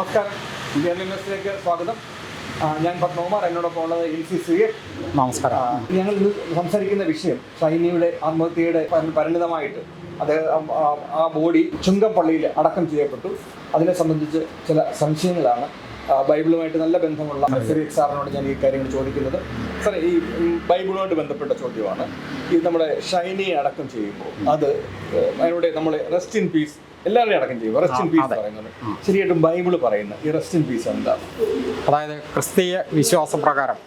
നമസ്കാരം. ഇന്ത്യൻ ന്യൂസിലേക്ക് സ്വാഗതം. ഞാൻ പത്മകുമാർ എന്നോടൊപ്പം ഉള്ളത് എൽ സി സി നമസ്കാരം. ഞങ്ങൾ ഇന്ന് സംസാരിക്കുന്ന വിഷയം ഷൈനിയുടെ ആത്മഹത്യയുടെ പരി- പരിണിതമായിട്ട് അത് ആ- ബോഡി ചുങ്കം ബോഡി ചുങ്കപ്പള്ളിയിൽ അടക്കം ചെയ്യപ്പെട്ടു. അതിനെ സംബന്ധിച്ച് ചില സംശയങ്ങളാണ്. ബൈബിളുമായിട്ട് നല്ല ബന്ധമുള്ള സിറിയക് സാറിനോട് ഞാൻ ഈ കാര്യങ്ങൾ ചോദിക്കുന്നത്. സാർ ഈ ബൈബിളുമായിട്ട് ബന്ധപ്പെട്ട ചോദ്യമാണ്. ഈ നമ്മുടെ ഷൈനിയെ അടക്കം ചെയ്യുമ്പോൾ അത് അതിനോട് നമ്മൾ റെസ്റ്റ് ഇൻ പീസ് എല്ലാവരെയും അടക്കം ചെയ്യും റെസ്റ്റ് ഇൻ പീസ്. പറയുന്നത്. ശരിയായിട്ടും ബൈബിൾ പറയുന്ന ഈ റെസ്റ്റ് ഇൻ പീസ് എന്താ? അതായത് ക്രിസ്തീയ വിശ്വാസപ്രകാരം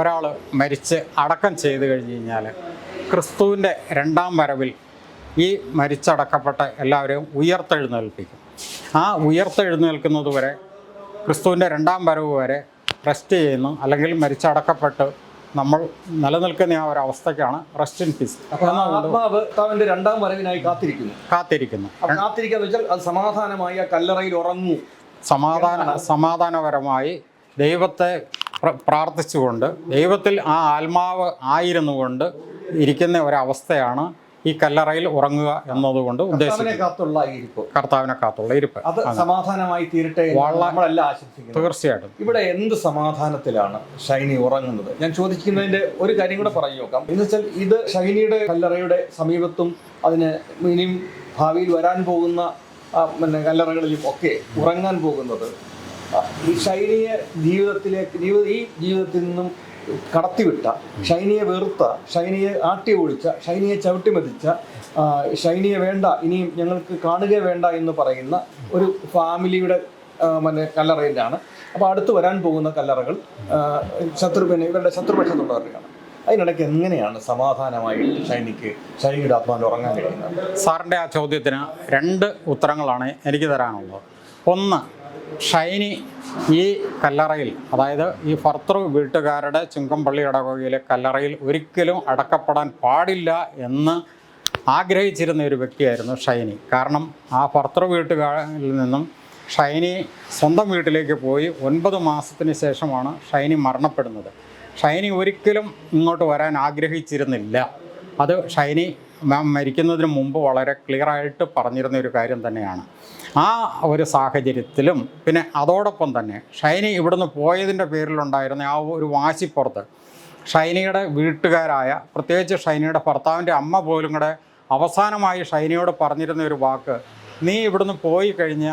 ഒരാൾ മരിച്ച് അടക്കം ചെയ്തു കഴിഞ്ഞ് കഴിഞ്ഞാൽ ക്രിസ്തുവിന്റെ രണ്ടാം വരവിൽ ഈ മരിച്ചടക്കപ്പെട്ട എല്ലാവരെയും ഉയർത്തെഴുന്നേൽപ്പിക്കും. ആ ഉയർത്തെഴുന്നേൽക്കുന്നത് വരെ ക്രിസ്തുവിന്റെ രണ്ടാം വരവ് വരെ റെസ്റ്റ് ചെയ്യുന്നു അല്ലെങ്കിൽ മരിച്ചടക്കപ്പെട്ട് നമ്മൾ നിലനിൽക്കുന്ന ആ ഒരു അവസ്ഥയ്ക്കാണ് റെസ്റ്റ് ഇൻ പീസ്. ആത്മാവ് രണ്ടാം വരവിനായി കാത്തിരിക്കുന്നു. കാത്തിരിക്കുന്നു. കാത്തിരിക്കുക വെച്ചാൽ അത് സമാധാനമായി ആ കല്ലറയിൽ ഉറങ്ങൂ. സമാധാന സമാധാനപരമായി ദൈവത്തെ പ്രാർത്ഥിച്ചുകൊണ്ട് ദൈവത്തിൽ ആ ആത്മാവ് ആയിരുന്നു കൊണ്ട് ഇരിക്കുന്ന ഒരവസ്ഥയാണ് ഈ കല്ലറയിൽ ഉറങ്ങുക എന്നതുകൊണ്ട് ഉദ്ദേശിക്കുന്നത് കാത്തുള്ള ഇരിപ്പ്. കർത്താവിനെ കാത്തുള്ള ഇരിപ്പ്. അത് സമാധാനമായി തീരട്ടെ നമ്മളെല്ലാം ആശംസിക്കുന്നു. തീർച്ചയായിട്ടും. ഇവിടെ എന്ത് സമാധാനത്തിലാണ് ഷൈനി ഉറങ്ങുന്നത്? ഞാൻ ചോദിക്കുന്നതിന്റെ ഒരു കാര്യം കൂടെ പറഞ്ഞു നോക്കാം. എന്ന് വെച്ചാൽ ഇത് ഷൈനിയുടെ കല്ലറയുടെ സമീപത്തും അതിന് ഇനിയും ഭാവിയിൽ വരാൻ പോകുന്ന പിന്നെ കല്ലറകളിലും ഒക്കെ ഉറങ്ങാൻ പോകുന്നത്. ഈ ഷൈനിയെ ജീവിതത്തിലേക്ക് ജീവിത ഈ ജീവിതത്തിൽ നിന്നും കടത്തിവിട്ട ഷൈനിയെ വെറുത്ത ഷൈനിയെ ആട്ടി ഒഴിച്ച ഷൈനിയെ ചവിട്ടി മതിച്ച ഷൈനിയെ വേണ്ട ഇനിയും ഞങ്ങൾക്ക് കാണുക വേണ്ട എന്ന് പറയുന്ന ഒരു ഫാമിലിയുടെ മറ്റേ കല്ലറയിലാണ്. അപ്പോൾ അടുത്ത് വരാൻ പോകുന്ന കല്ലറകൾ ശത്രു പിന്നെ ഇവരുടെ ശത്രുപക്ഷത്തുള്ളവരുടെയാണ് അതിനിടയ്ക്ക് എങ്ങനെയാണ് സമാധാനമായി ഷൈനിക്ക് ഷൈനിയുടെ ആത്മാവിൽ ഉറങ്ങാൻ കഴിയുന്നത്? സാറിന്റെ ആ ചോദ്യത്തിന് രണ്ട് ഉത്തരങ്ങളാണ് എനിക്ക് തരാനുള്ളത്. ഒന്ന് ഷൈനി ഈ കല്ലറയിൽ അതായത് ഈ ഭർത്തൃ വീട്ടുകാരുടെ ചുങ്കംപള്ളി ഇടവകയിലെ കല്ലറയിൽ ഒരിക്കലും അടക്കപ്പെടാൻ പാടില്ല എന്ന് ആഗ്രഹിച്ചിരുന്ന ഒരു വ്യക്തിയായിരുന്നു ഷൈനി. കാരണം ആ ഭർത്തൃ വീട്ടുകാരിൽ നിന്നും ഷൈനി സ്വന്തം വീട്ടിലേക്ക് പോയി ഒൻപത് മാസത്തിന് ശേഷമാണ് ഷൈനി മരണപ്പെടുന്നത്. ഷൈനി ഒരിക്കലും ഇങ്ങോട്ട് വരാൻ ആഗ്രഹിച്ചിരുന്നില്ല. അത് ഷൈനി മാം മരിക്കുന്നതിന് മുമ്പ് വളരെ ക്ലിയർ ആയിട്ട് പറഞ്ഞിരുന്ന ഒരു കാര്യം തന്നെയാണ്. ആ ഒരു സാഹചര്യത്തിലും പിന്നെ അതോടൊപ്പം തന്നെ ഷൈനി ഇവിടുന്ന് പോയതിന്റെ പേരിലുണ്ടായിരുന്ന ആ ഒരു വാശിപ്പുറത്ത് ഷൈനിയുടെ വീട്ടുകാരായ പ്രത്യേകിച്ച് ഷൈനിയുടെ ഭർത്താവിന്റെ അമ്മ പോലും കൂടെ അവസാനമായി ഷൈനിയോട് പറഞ്ഞിരുന്ന ഒരു വാക്ക് നീ ഇവിടുന്ന് പോയി കഴിഞ്ഞ്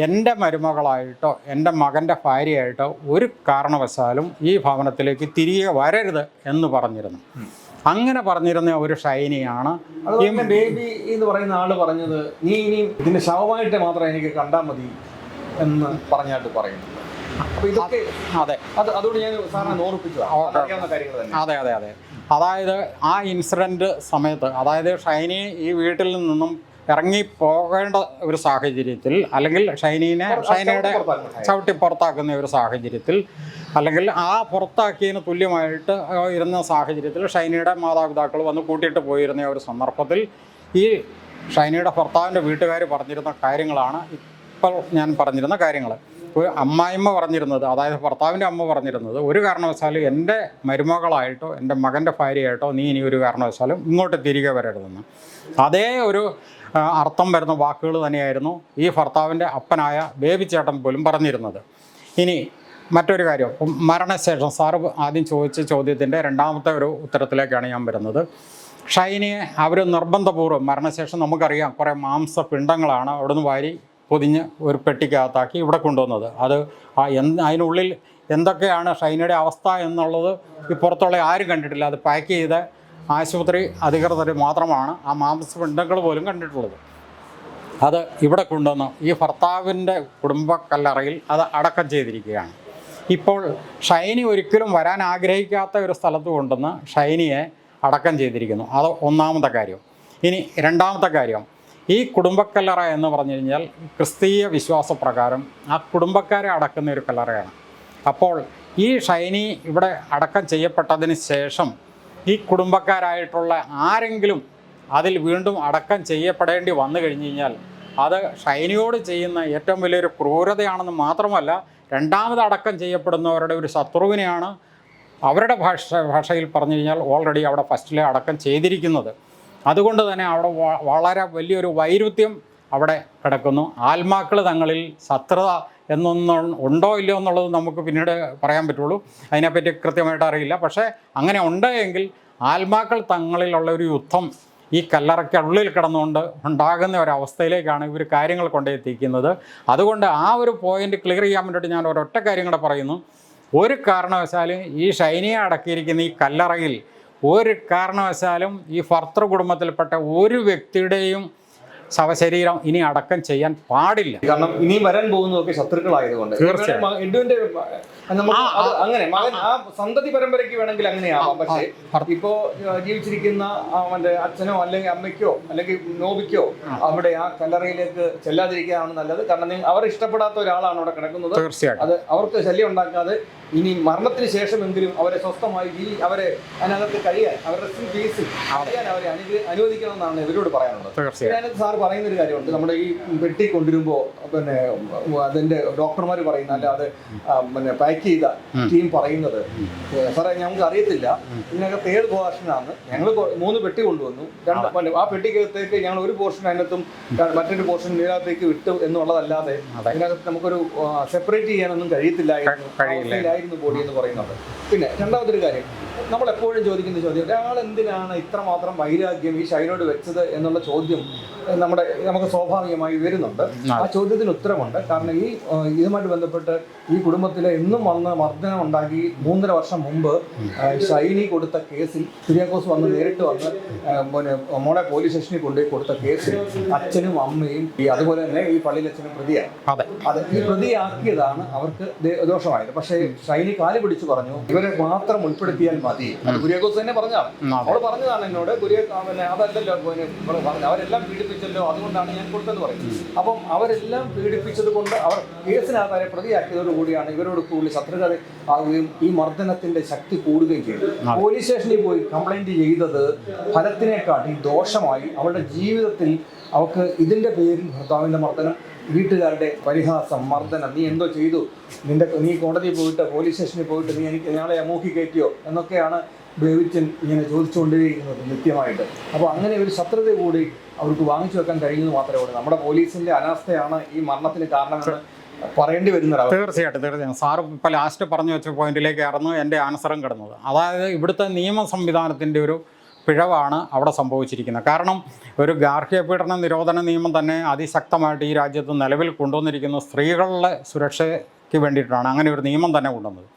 എന്റെ മരുമകളായിട്ടോ എന്റെ മകന്റെ ഭാര്യയായിട്ടോ ഒരു കാരണവശാലും ഈ ഭവനത്തിലേക്ക് തിരികെ വരരുത് എന്ന് പറഞ്ഞിരുന്നു. അങ്ങനെ പറഞ്ഞിരുന്ന ഒരു ഷൈനിയാണ് ബേബി എന്ന് പറയുന്ന ആൾ പറഞ്ഞത് നീ ഇനി ഇതിന്റെ ശവമായിട്ട് മാത്രം എനിക്ക് കണ്ടാൽ മതി എന്ന് പറഞ്ഞായിട്ട് പറയുന്നു അതെ. അത് അതുകൊണ്ട് ഞാൻ സാറിനെ ഓർപ്പിച്ചതാണ് അതെ അതെ അതെ. അതായത് ആ ഇൻസിഡന്റ് സമയത്ത് അതായത് ഷൈനി ഈ വീട്ടിൽ നിന്നും ഇറങ്ങി പോകേണ്ട ഒരു സാഹചര്യത്തിൽ അല്ലെങ്കിൽ ഷൈനീനെ ഷൈനയുടെ ചവിട്ടി പുറത്താക്കുന്ന ഒരു സാഹചര്യത്തിൽ അല്ലെങ്കിൽ ആ പുറത്താക്കിയതിന് തുല്യമായിട്ട് ഇരുന്ന സാഹചര്യത്തിൽ ഷൈനയുടെ മാതാപിതാക്കൾ വന്ന് കൂട്ടിയിട്ട് പോയിരുന്ന ഒരു സന്ദർഭത്തിൽ ഈ ഷൈനയുടെ ഭർത്താവിന്റെ വീട്ടുകാർ പറഞ്ഞിരുന്ന കാര്യങ്ങളാണ് ഇപ്പോൾ ഞാൻ പറഞ്ഞിരുന്ന കാര്യങ്ങൾ. ഒരു അമ്മായിമ്മ പറഞ്ഞിരുന്നത് അതായത് ഭർത്താവിന്റെ അമ്മ പറഞ്ഞിരുന്നത് ഒരു കാരണവശാലും എന്റെ മരുമകളായിട്ടോ എന്റെ മകന്റെ ഭാര്യയായിട്ടോ നീ ഇനി ഒരു കാരണവശാലും ഇങ്ങോട്ട് തിരികെ വരരുതെന്ന്. അതേ ഒരു അർത്ഥം വരുന്ന വാക്കുകൾ തന്നെയായിരുന്നു ഈ ഭർത്താവിന്റെ അപ്പനായ ബേബി ചേട്ടൻ പോലും പറഞ്ഞിരുന്നത്. ഇനി മറ്റൊരു കാര്യം മരണശേഷം സാറ് ആദ്യം ചോദിച്ച ചോദ്യത്തിന്റെ രണ്ടാമത്തെ ഒരു ഉത്തരത്തിലേക്കാണ് ഞാൻ വരുന്നത്. ഷൈനിയെ അവർ നിർബന്ധപൂർവം മരണശേഷം നമുക്കറിയാം കുറേ മാംസപിണ്ഡങ്ങളാണ് അവിടുന്ന് വാരി പൊതിഞ്ഞ് ഒരു പെട്ടിക്കകത്താക്കി ഇവിടെ കൊണ്ടുവന്നത്. അത് ആ എന്ത് അതിനുള്ളിൽ എന്തൊക്കെയാണ് ഷൈനയുടെ അവസ്ഥ എന്നുള്ളത് ഈ പുറത്തുള്ള ആരും കണ്ടിട്ടില്ല. അത് പാക്ക് ചെയ്ത ആശുപത്രി അധികൃതർ മാത്രമാണ് ആ മാംസപിണ്ഡങ്ങൾ പോലും കണ്ടിട്ടുള്ളത്. അത് ഇവിടെ കൊണ്ടുവന്ന് ഈ ഭർത്താവിന്റെ കുടുംബ കല്ലറയിൽ അത് അടക്കം ചെയ്തിരിക്കുകയാണ്. ഇപ്പോൾ ഷൈനി ഒരിക്കലും വരാൻ ആഗ്രഹിക്കാത്ത ഒരു സ്ഥലത്ത് കൊണ്ടുവന്ന് ഷൈനിയെ അടക്കം ചെയ്തിരിക്കുന്നു. അത് ഒന്നാമത്തെ കാര്യം. ഇനി രണ്ടാമത്തെ കാര്യം. ഈ കുടുംബക്കല്ലറ എന്ന് പറഞ്ഞു കഴിഞ്ഞാൽ ക്രിസ്തീയ വിശ്വാസപ്രകാരം ആ കുടുംബക്കാരെ അടക്കുന്ന ഒരു കല്ലറയാണ്. അപ്പോൾ ഈ ഷൈനി ഇവിടെ അടക്കം ചെയ്യപ്പെട്ടതിന് ശേഷം ഈ കുടുംബക്കാരായിട്ടുള്ള ആരെങ്കിലും അതിൽ വീണ്ടും അടക്കം ചെയ്യപ്പെടേണ്ടി വന്നു കഴിഞ്ഞു കഴിഞ്ഞാൽ അത് ഷൈനിയോട് ചെയ്യുന്ന ഏറ്റവും വലിയൊരു ക്രൂരതയാണെന്ന് മാത്രമല്ല രണ്ടാമത് അടക്കം ചെയ്യപ്പെടുന്നവരുടെ ഒരു ശത്രുവിനെയാണ് അവരുടെ ഭാഷ ഭാഷയിൽ പറഞ്ഞു കഴിഞ്ഞാൽ ഓൾറെഡി അവിടെ ഫസ്റ്റിലെ അടക്കം ചെയ്തിരിക്കുന്നത്. അതുകൊണ്ട് തന്നെ അവിടെ വളരെ വലിയൊരു വൈരുദ്ധ്യം അവിടെ കിടക്കുന്നു. ആത്മാക്കൾ തങ്ങളിൽ ശത്രുത എന്നൊന്നും ഉണ്ടോ ഇല്ലയോ എന്നുള്ളത് നമുക്ക് പിന്നീട് പറയാൻ പറ്റുള്ളൂ. അതിനെപ്പറ്റി കൃത്യമായിട്ട് അറിയില്ല. പക്ഷേ അങ്ങനെ ഉണ്ട് എങ്കിൽ ആത്മാക്കൾ തങ്ങളിലുള്ള ഒരു യുദ്ധം ഈ കല്ലറയ്ക്കുള്ളിൽ കിടന്നുകൊണ്ട് ഉണ്ടാകുന്ന ഒരവസ്ഥയിലേക്കാണ് ഇവർ കാര്യങ്ങൾ കൊണ്ടെത്തിക്കുന്നത്. അതുകൊണ്ട് ആ ഒരു പോയിന്റ് ക്ലിയർ ചെയ്യാൻ വേണ്ടിയിട്ട് ഞാൻ ഒരൊറ്റ കാര്യം കൂടെ പറയുന്നു. ഒരു കാരണവശാലും ഈ ഷൈനിയെ അടക്കിയിരിക്കുന്ന ഈ കല്ലറയിൽ ഒരു കാരണവശാലും ഈ ഭർത്തൃ കുടുംബത്തിൽപ്പെട്ട ഒരു വ്യക്തിയുടെയും ശവശരീരം ഇനി അടക്കം ചെയ്യാൻ പാടില്ല. കാരണം ഇനി വരാൻ പോകുന്നതൊക്കെ ശത്രുക്കളായതുകൊണ്ട്. തീർച്ചയായും. അങ്ങനെ ആ സന്തതി പരമ്പരയ്ക്ക് വേണമെങ്കിൽ അങ്ങനെയാവാം. പക്ഷേ ഇപ്പോ ജീവിച്ചിരിക്കുന്ന അവന്റെ അച്ഛനോ അല്ലെങ്കിൽ അമ്മയ്ക്കോ അല്ലെങ്കിൽ നോബിക്കോ അവിടെ ആ കല്ലറയിലേക്ക് ചെല്ലാതിരിക്കാനാണ് നല്ലത്. കാരണം അവർ ഇഷ്ടപ്പെടാത്ത ഒരാളാണ് അവിടെ കിടക്കുന്നത്. തീർച്ചയായിട്ടും. അത് അവർക്ക് ശല്യം ഉണ്ടാക്കാതെ ഇനി മരണത്തിന് ശേഷമെങ്കിലും അവരെ സ്വസ്ഥമായി ഈ അവരെ അതിനകത്ത് കഴിയാൻ അവരുടെ ഫീസ് അവരെ അനുവദിക്കണം അനുവദിക്കണമെന്നാണ് ഇവരോട് പറയാനുള്ളത്. തീർച്ചയായും സാർ പറയുന്ന ഒരു കാര്യമുണ്ട്. നമ്മുടെ ഈ വെട്ടി കൊണ്ടുവരുമ്പോൾ പിന്നെ അതിന്റെ ഡോക്ടർമാർ പറയുന്ന അല്ലാതെ പിന്നെ പാക്ക് ചെയ്ത ടീം പറയുന്നത്. സാറേ ഞങ്ങൾക്ക് അറിയത്തില്ല. ഇതിനകത്ത് തേർഡ് പോർഷനാണ് ഞങ്ങൾ മൂന്ന് പെട്ടി കൊണ്ടുവന്നു. രണ്ട് ആ പെട്ടിക്കകത്തേക്ക് ഞങ്ങൾ ഒരു പോർഷൻ അതിനകത്തും മറ്റൊരു പോർഷൻ ഇതിനകത്തേക്ക് വിട്ടു എന്നുള്ളതല്ലാതെ ഇതിനകത്ത് നമുക്കൊരു സെപ്പറേറ്റ് ചെയ്യാനൊന്നും കഴിയത്തില്ലായിരുന്നു. ബോഡി എന്ന് പറയുന്നത്. പിന്നെ രണ്ടാമതൊരു കാര്യം. നമ്മൾ എപ്പോഴും ചോദിക്കുന്ന ചോദ്യം ഒരാൾ എന്തിനാണ് ഇത്രമാത്രം വൈരാഗ്യം ഈ ഷൈനോട് വെച്ചത് എന്നുള്ള ചോദ്യം നമ്മുടെ നമുക്ക് സ്വാഭാവികമായി വരുന്നുണ്ട്. ആ ചോദ്യത്തിന് ഉത്തരമുണ്ട്. കാരണം ഈ ഇതുമായിട്ട് ബന്ധപ്പെട്ട് ഈ കുടുംബത്തിലെ എന്നും വന്ന് മർദ്ദനം ഉണ്ടാക്കി മൂന്നര വർഷം മുമ്പ് ഷൈനി കൊടുത്ത കേസിൽ കുര്യാക്കോസ് വന്ന് നേരിട്ട് വന്ന് പിന്നെ മോളെ പോലീസ് സ്റ്റേഷനിൽ കൊണ്ടുപോയി കൊടുത്ത കേസിൽ അച്ഛനും അമ്മയും ഈ അതുപോലെ തന്നെ ഈ പള്ളിയിലച്ഛനും പ്രതിയാണ്. അതെ. അത് ഈ പ്രതിയാക്കിയതാണ് അവർക്ക് ദോഷമായത്. പക്ഷേ ഷൈനി കാൽ പിടിച്ചു പറഞ്ഞു ഇവരെ മാത്രം ഉൾപ്പെടുത്തിയാൽ മതി. അത് കുര്യാക്കോസ് തന്നെ പറഞ്ഞതാണ്. അവൾ പറഞ്ഞതാണ് എന്നോട് കുര്യ പിന്നെ അതല്ലല്ലോ പറഞ്ഞു അവരെല്ലാം പീഡിപ്പിച്ചല്ലോ അതുകൊണ്ടാണ് ഞാൻ കൊടുത്തെന്ന് പറയും. അപ്പം അവരെല്ലാം പീഡിപ്പിച്ചത് കൊണ്ട് അവർ കേസിനാധാരെ പ്രതിയാക്കിയതോടുകൂടിയാണ് പ്രതിയാക്കിയതോടു കൂടിയാണ് ഇവരോട് കൂടി ശത്രുത ആവുകയും ഈ മർദ്ദനത്തിന്റെ ശക്തി കൂടുകയും ചെയ്തു പോലീസ് സ്റ്റേഷനിൽ പോയി കംപ്ലൈന്റ് ചെയ്തത് ഫലത്തിനെക്കാട്ടി ദോഷമായി അവളുടെ ജീവിതത്തിൽ അവൾക്ക് ഇതിന്റെ പേരിൽ ഭർത്താവിന്റെ മർദ്ദനം വീട്ടുകാരുടെ പരിഹാസം മർദ്ദനം നീ എന്തോ ചെയ്തു? നിന്റെ നീ കോടതിയിൽ പോയിട്ട് പോലീസ് സ്റ്റേഷനിൽ പോയിട്ട് നീ എനിക്ക് ഞങ്ങളെ മൂക്കി കയറ്റിയോ? എന്നൊക്കെയാണ് ബേവിച്ചൻ ഇങ്ങനെ ചോദിച്ചുകൊണ്ടിരിക്കുന്നത് നിത്യമായിട്ട് അപ്പോൾ അങ്ങനെ ഒരു ശത്രുത കൂടി അവർക്ക് വാങ്ങിച്ചു വെക്കാൻ കഴിയുന്നത് മാത്രമേ ഉള്ളൂ. നമ്മുടെ പോലീസിന്റെ അനാസ്ഥയാണ് ഈ മരണത്തിന് കാരണമെന്ന് പറയേണ്ടി വരുന്നൊരവസ്ഥ തീർച്ചയായിട്ടും തീർച്ചയായും സാർ ഇപ്പോൾ ലാസ്റ്റ് പറഞ്ഞു വെച്ച പോയിന്റിലേക്ക് ആയിരുന്നു എന്റെ ആൻസറും കിടന്നത് അതായത് ഇവിടുത്തെ നിയമ സംവിധാനത്തിന്റെ ഒരു പിഴവാണ് അവിടെ സംഭവിച്ചിരിക്കുന്നത്. കാരണം ഒരു ഗാർഹിക പീഡന നിരോധന നിയമം തന്നെ അതിശക്തമായിട്ട് ഈ രാജ്യത്ത് നിലവിൽ കൊണ്ടുവന്നിരിക്കുന്ന സ്ത്രീകളുടെ സുരക്ഷയ്ക്ക് വേണ്ടിയിട്ടാണ് അങ്ങനെ ഒരു നിയമം തന്നെ കൊണ്ടുവന്നത്.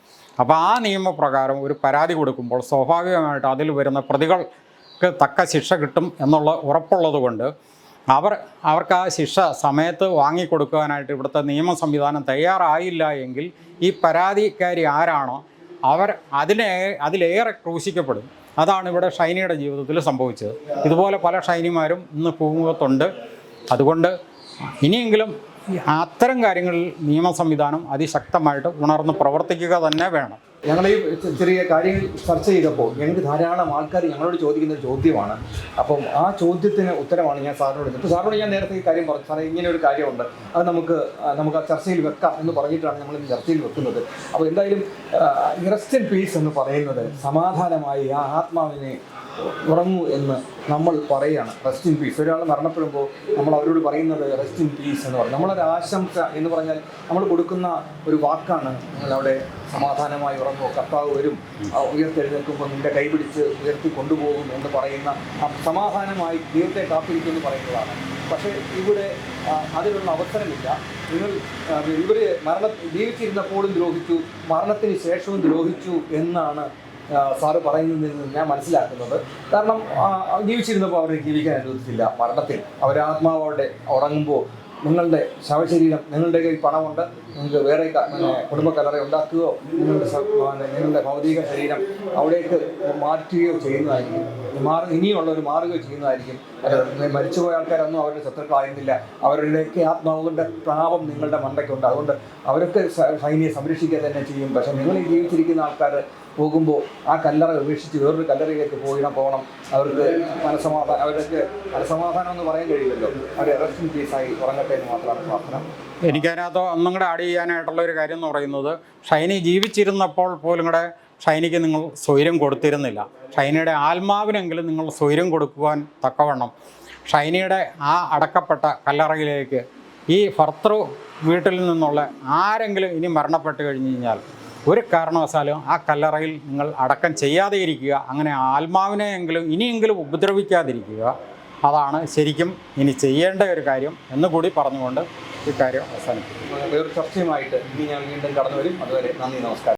അപ്പോൾ ആ നിയമപ്രകാരം ഒരു പരാതി കൊടുക്കുമ്പോൾ സ്വാഭാവികമായിട്ട് അതിൽ വരുന്ന പ്രതികൾക്ക് തക്ക ശിക്ഷ കിട്ടും എന്നുള്ള ഉറപ്പുള്ളത് കൊണ്ട് അവർ അവർക്ക് ആ ശിക്ഷ സമയത്ത് വാങ്ങിക്കൊടുക്കുവാനായിട്ട് ഇവിടുത്തെ നിയമ സംവിധാനം തയ്യാറായില്ല എങ്കിൽ ഈ പരാതിക്കാരി ആരാണോ അവർ അതിനെ അതിലേറെ ക്രൂശിക്കപ്പെടും. അതാണ് ഇവിടെ ഷൈനിയുടെ ജീവിതത്തിൽ സംഭവിച്ചത്. ഇതുപോലെ പല ഷൈനിമാരും ഇന്ന് പൂമുഖത്തുണ്ട് അതുകൊണ്ട് ഇനിയെങ്കിലും അത്തരം കാര്യങ്ങളിൽ നിയമ സംവിധാനം അതിശക്തമായിട്ട് ഉണർന്ന് പ്രവർത്തിക്കുക തന്നെ വേണം. ഞങ്ങൾ ഈ ചെറിയ കാര്യങ്ങൾ ചർച്ച ചെയ്തപ്പോൾ ഞങ്ങൾക്ക് ധാരാളം ആൾക്കാർ ഞങ്ങളോട് ചോദിക്കുന്ന ഒരു ചോദ്യമാണ്. അപ്പം ആ ചോദ്യത്തിന് ഉത്തരമാണ് ഞാൻ സാറിനോട് ഇപ്പോൾ സാറിനോട് ഞാൻ നേരത്തെ ഈ കാര്യം പറഞ്ഞു. സാറേ ഇങ്ങനെ ഒരു കാര്യമുണ്ട്. അത് നമുക്ക് നമുക്ക് ആ ചർച്ചയിൽ വെക്കാം എന്ന് പറഞ്ഞിട്ടാണ് നമ്മൾ ഈ ചർച്ചയിൽ വെക്കുന്നത്. അപ്പോൾ എന്തായാലും റെസ്റ്റ് ഇൻ പീസ് എന്ന് പറയുന്നത് സമാധാനമായി ആ ആത്മാവിനെ ഉറങ്ങൂ എന്ന് നമ്മൾ പറയുകയാണ് റെസ്റ്റ് ഇൻ പീസ് ഒരാൾ മരണപ്പെടുമ്പോൾ നമ്മൾ അവരോട് പറയുന്നത് റെസ്റ്റ് ഇൻ പീസ് എന്ന് പറയും. നമ്മളൊരു ആശംസ എന്ന് പറഞ്ഞാൽ നമ്മൾ കൊടുക്കുന്ന ഒരു വാക്കാണ് നിങ്ങൾ അവിടെ സമാധാനമായി ഉറങ്ങുമോ കർത്താവ് വരും. ഉയർത്തെഴുന്നേൽക്കുമ്പോൾ നിന്റെ കൈ പിടിച്ച് ഉയർത്തി കൊണ്ടുപോകും എന്ന് പറയുന്ന സമാധാനമായി ദൈവത്തെ കാത്തിരിക്കുമെന്ന് പറയുന്നതാണ്. പക്ഷേ ഇവിടെ അതിനുള്ള അവസരമില്ല. നിങ്ങൾ ഇവർ മരണ ജീവിച്ചിരുന്നപ്പോഴും ദ്രോഹിച്ചു മരണത്തിന് ശേഷവും ദ്രോഹിച്ചു എന്നാണ് സാറ് പറയുന്നതിൽ നിന്ന് ഞാൻ മനസ്സിലാക്കുന്നത്. കാരണം ജീവിച്ചിരുന്നപ്പോൾ അവരെ ജീവിക്കാൻ അനുവദിച്ചില്ല. മരണത്തിൽ അവരാത്മാവോടെ ഉറങ്ങുമ്പോൾ നിങ്ങളുടെ ശവശരീരം നിങ്ങളുടെ കയ്യിൽ പണമുണ്ട്. നിങ്ങൾക്ക് വേറെ കുടുംബക്കലറ ഉണ്ടാക്കുകയോ നിങ്ങളുടെ നിങ്ങളുടെ ഭൗതിക ശരീരം അവിടേക്ക് മാറ്റുകയോ ചെയ്യുന്നതായിരിക്കും. മാറി ഇനിയുള്ള ഒരു മാറുകയോ ചെയ്യുന്നതായിരിക്കും. മരിച്ചുപോയ ആൾക്കാരൊന്നും അവരുടെ ശത്രുക്കളായിരുന്നില്ല അവരുടെയൊക്കെ ആത്മാവുകളുടെ പ്രാപം നിങ്ങളുടെ മണ്ടയ്ക്കുണ്ട്. അതുകൊണ്ട് അവരൊക്കെ സൈനിയെ സംരക്ഷിക്കുക തന്നെ ചെയ്യും. പക്ഷെ നിങ്ങൾ ഈ ജീവിച്ചിരിക്കുന്ന ആൾക്കാർ പോകുമ്പോൾ ആ കല്ലറ ഉപേക്ഷിച്ച് വേറൊരു കല്ലറയിലേക്ക് പോയി പോകണം. അവർക്ക് മനസമാധാനം അവർക്ക് മനസമാധാനം എന്ന് പറയാൻ കഴിയുമല്ലോ അവർ റെസ്റ്റ് കേസായി ഉറങ്ങട്ടെ എന്ന് മാത്രമാണ് പ്രാർത്ഥന. എനിക്കതിനകത്ത് ഒന്നും കൂടെ ആഡ് ചെയ്യാനായിട്ടുള്ള ഒരു കാര്യം എന്ന് പറയുന്നത് ഷൈനി ജീവിച്ചിരുന്നപ്പോൾ പോലും കൂടെ ഷൈനിക്ക് നിങ്ങൾ സ്വൈരം കൊടുത്തിരുന്നില്ല. ഷൈനയുടെ ആത്മാവിനെങ്കിലും നിങ്ങൾ സ്വൈരം കൊടുക്കുവാൻ തക്കവണ്ണം ഷൈനയുടെ ആ അടക്കപ്പെട്ട കല്ലറയിലേക്ക് ഈ ഭർത്തൃ വീട്ടിൽ നിന്നുള്ള ആരെങ്കിലും ഇനി മരണപ്പെട്ട് കഴിഞ്ഞു കഴിഞ്ഞാൽ ഒരു കാരണവശാലും ആ കല്ലറയിൽ നിങ്ങൾ അടക്കം ചെയ്യാതെ ഇരിക്കുക. അങ്ങനെ ആത്മാവിനെയെങ്കിലും ഇനിയെങ്കിലും ഉപദ്രവിക്കാതിരിക്കുക. അതാണ് ശരിക്കും ഇനി ചെയ്യേണ്ട ഒരു കാര്യം എന്നുകൂടി പറഞ്ഞുകൊണ്ട് ഈ കാര്യം അവസാനിപ്പിക്കും വേറൊരു ചർച്ചയുമായിട്ട് ഇനി ഞാൻ വീണ്ടും കടന്നു വരും അതുവരെ നന്ദി നമസ്കാരം.